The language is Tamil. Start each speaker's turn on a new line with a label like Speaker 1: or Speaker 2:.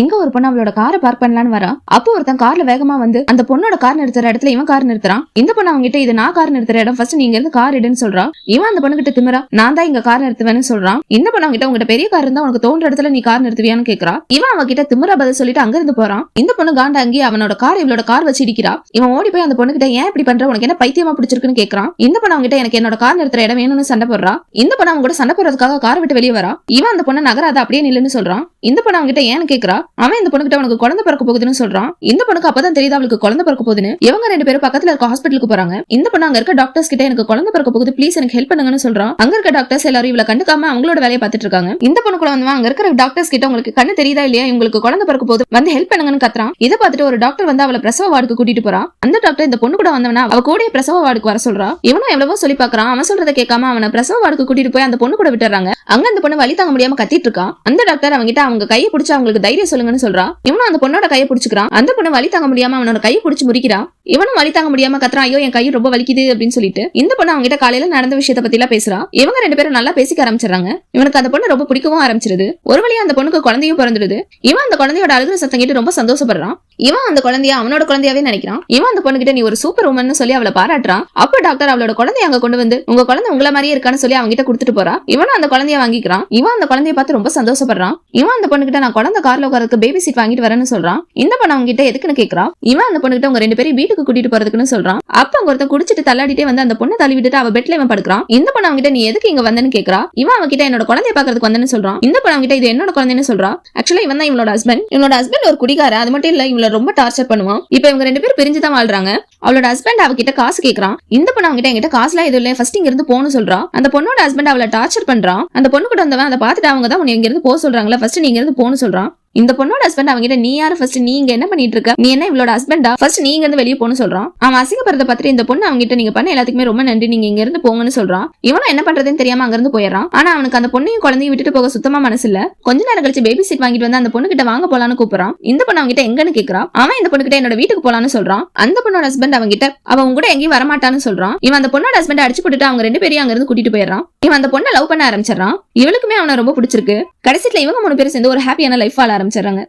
Speaker 1: எங்க ஒரு பொண்ணு அவளோட காரை பார்க் பண்ணலான்னு வரா? அப்போ ஒருத்தன் கார்ல வேகமா வந்து அந்த பொண்ணோட கார் நிறுத்துற இடத்துல இவன் கார் நிறுத்துறான். இந்த பொண்ணு அவங்க கிட்ட இது நான் கார் நிறுத்துற இடம். ஃபர்ஸ்ட் நீங்க இருந்து கார் எடுன்னு சொல்றா. இவன் அந்த பொண்ணு கிட்ட திமிரா நான் தான் இங்க கார் நிறுத்துவேன்னு சொல்றான் இந்த பொண்ணு அவங்க கிட்ட உங்ககிட்ட பெரிய கார் இருந்தா உனக்கு தோன்ற இடத்துல நீ கார் நிறுத்துவியான்னு கேக்குறா. இவன் அவ கிட்ட திமிரா பதில் சொல்லிட்டு அங்க இருந்து போறான். இந்த பொண்ணு காண்டா அவனோட கார் இவளோட கார் வச்சு இடிக்கிறா. இவன் ஓடி போய் அந்த பொண்ணு கிட்ட ஏன் இப்படி பண்ற? உனக்கு என்ன பைத்தியமா பிடிச்சிருக்குன்னு கேக்குறான் இந்த பொண்ணு அவங்க கிட்ட எனக்கு என்னோட கார் நிறுத்துற இடம் வேணும்னு சண்டை போடுறா. இந்த பொண்ணு அவங்க கூட சண்டை போடுறதுக்காக கார் விட்டு வெளியே வரா. இவன் அந்த பொண்ணு நகராத அப்படியே நில்லுன்னு சொல்றான். இந்த பொண்ணு அவங்க கிட்ட ஏன்னு கேக்குறா. அவன் இந்த பொண்ணு கிட்ட உனக்கு குழந்தை பிறக்க போகுதுன்னு சொல்றான். இந்த பொண்ணுக்கு அப்பதான் தெரியுது அவளுக்கு குழந்தை பிறக்க போகுதுன்னு. இவங்க ரெண்டு பேரும் பக்கத்துல இருக்க ஹாஸ்பிட்டலுக்கு போறாங்க. இந்த பொண்ணு அங்க இருக்க டாக்டர்ஸ் கிட்ட எனக்கு குழந்தை பிறக்க போகுது ப்ளீஸ் எனக்கு ஹெல்ப் பண்ணுங்கன்னு சொல்றான். அங்க இருக்க டாக்டர்ஸ் எல்லாரும் இவளை கண்டுக்காம அவங்களோட வேலையை பார்த்துட்டு இருக்காங்க. இந்த பொண்ணு கூட வந்து அங்க இருக்கிற டாக்டர்ஸ் கிட்ட உங்களுக்கு கண்ணு தெரியுதா இல்லையா? உங்களுக்கு குழந்தை பிறக்க போகுது வந்து ஹெல்ப் பண்ணுங்கன்னு கத்துறான். இதை பார்த்துட்டு ஒரு டாக்டர் வந்து அவளை பிரசவ வார்டுக்கு கூட்டிட்டு போறான் அந்த டாக்டர் இந்த பொண்ணு கூட வந்தவனா அவ கூட பிரசவ வார்டுக்கு வர சொல்றா. இவனும் எவ்வளவோ சொல்லி பாக்குறான் அவன் சொல்றதை கேட்காம அவனை பிரசவ வார்டுக்கு கூட்டிட்டு போய் அந்த பொண்ணு கூட விட்டுறாங்க. அங்க அந்த பொண்ணு வழி தாங்க முடியாம கத்திட்டு இருக்கான் அந்த டாக்டர் அவங்க கிட்ட அவங்க கையை பிடிச்சு அவங்களுக்கு தைரியம் சொல்லுங்கன்னு சொல்றான் இவனும் அந்த பொண்ணோட கையை பிடிச்சிக்கிறான். அந்த பொண்ணு வலி தாங்க முடியாம அவனோட கையை பிடிச்சு முறிக்கிறான் இவனும் வலி தாங்க முடியாம கத்துறான். ஐயோ என் கை ரொம்ப வலிக்குது அப்படின்னு சொல்லிட்டு இந்த பொண்ணு அவங்க கிட்ட காலையில நடந்த விஷயத்த பத்தி எல்லாம் பேசுறா. இவங்க ரெண்டு பேரும் நல்லா பேசிக்க ஆரம்பிச்சிடறாங்க. இவனுக்கு அந்த பொண்ணு ரொம்ப பிடிக்கவும் ஆரம்பிச்சிருது. ஒரு வழியா அந்த பொண்ணுக்கு குழந்தையும் பிறந்துடுது. இவன் அந்த குழந்தையோட அழுகிற சத்தம் கேட்டு ரொம்ப சந்தோஷப்படுறான். இவன் அந்த குழந்தைய அவனோட குழந்தையாவே நினைக்கிறான். இவன் அந்த பொண்ணு கிட்ட நீ ஒரு சூப்பர் உமன் சொல்லி அவளை பாராட்டுறான். அப்ப டாக்டர் அவளோட குழந்தைய அங்க கொண்டு வந்து உங்க குழந்தை உங்கள மாதிரியே இருக்கான்னு சொல்லி அவங்க கிட்ட கொடுத்துட்டு போறா. இவனும் அந்த குழந்தைய வாங்கிக்கிறான். இவன் அந்த குழந்தைய பார்த்து ரொம்ப சந்தோஷப்படுறான். இவன் அந்த பொண்ணு கிட்ட நான் குழந்தை கார்ல உட்காரதுக்கு பேபி சீட் வாங்கிட்டு வரேன்னு சொல்றான். இந்த பொண்ணு அவங்க கிட்ட எதுக்குன்னு கேக்குறான்? இவன் அந்த பொண்ணுகிட்ட உங்க ரெண்டு பேரும் வீட்டுக்கு கூட்டிட்டு போறதுக்குன்னு சொல்றான். அப்ப அங்க ஒருத்தன் குடிச்சிட்டு தள்ளாடிட்டே வந்து அந்த பொண்ணை தள்ளி விட்டுட்டு அவ பெட்ல இவன் படுக்கிறான். இந்த பொண்ணு அவங்க கிட்ட நீ எதுக்கு இங்க வந்தேன்னு கேக்குறா? இவன் அவங்க கிட்ட என்னோட குழந்தைய பாக்குறதுக்கு வந்தேன்னு சொல்றான். இந்த பொண்ணு அவங்க கிட்ட இது என்னோட குழந்தைன்னு சொல்றான். ஆக்சுவலா இவன் தான் இவனோட ஹஸ்பண்ட் இவனோட ஹஸ்பண்ட் ஒரு குடிகார அது மட்டும் இல்ல இவள ரொம்ப டார்ச்சர் பண்ணுவான். இப்ப இவங்க ரெண்டு பேரும் பிரிஞ்சுதான் வாழ்றாங்க. அவளோட ஹஸ்பண்ட் அவகிட்ட காசு கேக்குறான். இந்த பொண்ணு அவங்கிட்ட என்கிட்ட காசுலாம் எதுவும் இல்ல. ஃபர்ஸ்ட் இங்க இருந்து போகணும் சொல்றா. அந்த பொண்ணோட ஹஸ்பண்ட் அவளை டார்ச்சர் பண்றான். அந்த பொண்ணு கூட வந்தவன் அதை பார்த்துட்டு அவங்க தான் உன்னை இங்க இருந்து போக சொல்றாங்களா ஃபர்ஸ்ட் நீங்க இருந்து போகணும் சொல்றான். இந்த பொண்ணோட ஹஸ்பண்ட் அவங்க கிட்ட நீ யாரு ஃபர்ஸ்ட் நீங்க என்ன பண்ணிட்டு இருக்க? நீ என்ன இவளோட ஹஸ்பண்டா ஃபர்ஸ்ட் நீங்க இருந்து வெளியே போகணும் சொல்றான். அவன் அசிங்கப்படுறத பார்த்துட்டு இந்த பொண்ணு அவங்க கிட்ட நீங்க பண்ண எல்லாத்துக்குமே ரொம்ப நன்றி. நீங்க இங்க இருந்து போங்கன்னு சொல்றான். இவனும் என்ன பண்றதுன்னு தெரியாம அங்க இருந்து போயிடறான். ஆனா அவனுக்கு அந்த பொண்ணையும் குழந்தையும் விட்டுட்டு போக சுத்தமா மனசு இல்ல. கொஞ்ச நேரம் கழிச்சு பேபி சீட் வாங்கிட்டு வந்து அந்த பொண்ணு கிட்ட வாங்க போலான்னு கூப்பிடுறான். இந்த பொண்ணு அவங்க கிட்ட எங்கன்னு கேக்குறான். அவன் இந்த பொண்ணு கிட்ட என்னோட வீட்டுக்கு போலான்னு சொல்றான். அந்த பொண்ணோட ஹஸ்பண்ட் அவங்க கிட்ட அவன் உங்க கூட எங்கேயும் வரமாட்டான்னு சொல்றான். இவன் அந்த பொண்ணோட ஹஸ்பண்ட் அடிச்சு போட்டுட்டு அவங்க ரெண்டு பேரையும் அங்க இருந்து கூட்டிட்டு போயிடறான். இவன் அந்த பொண்ணை லவ் பண்ண ஆரம்பிச்சிடறான். இவளுக்குமே அவனை ரொம்ப பிடிச்சிருக்கு. கடைசியில இவங்க மூணு பேரும் சேர்ந்து ஒரு ஹாப்பியான லைஃப் வாழ ஆரம்பிச்சிடுறாங்க.